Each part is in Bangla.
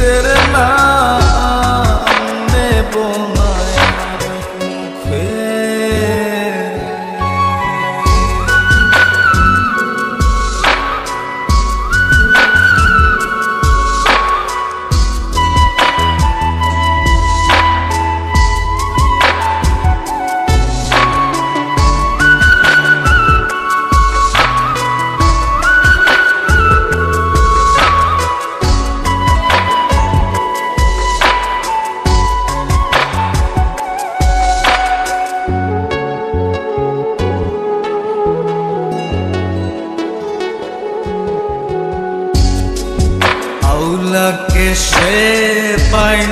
didn't mind. লাগে সে পাইন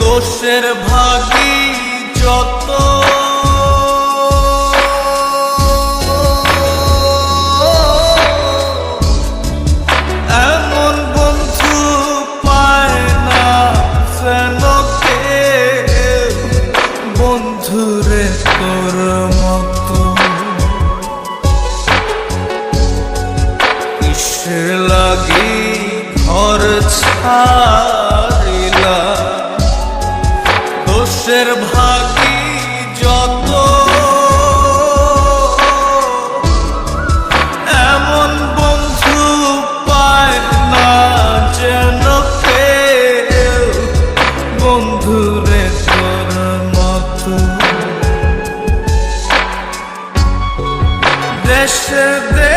দোষের হারিলা। দোষের ভাগি যত। এমন বন্ধু পায় না যেন বন্ধুরে তোর মতো। দেশে দে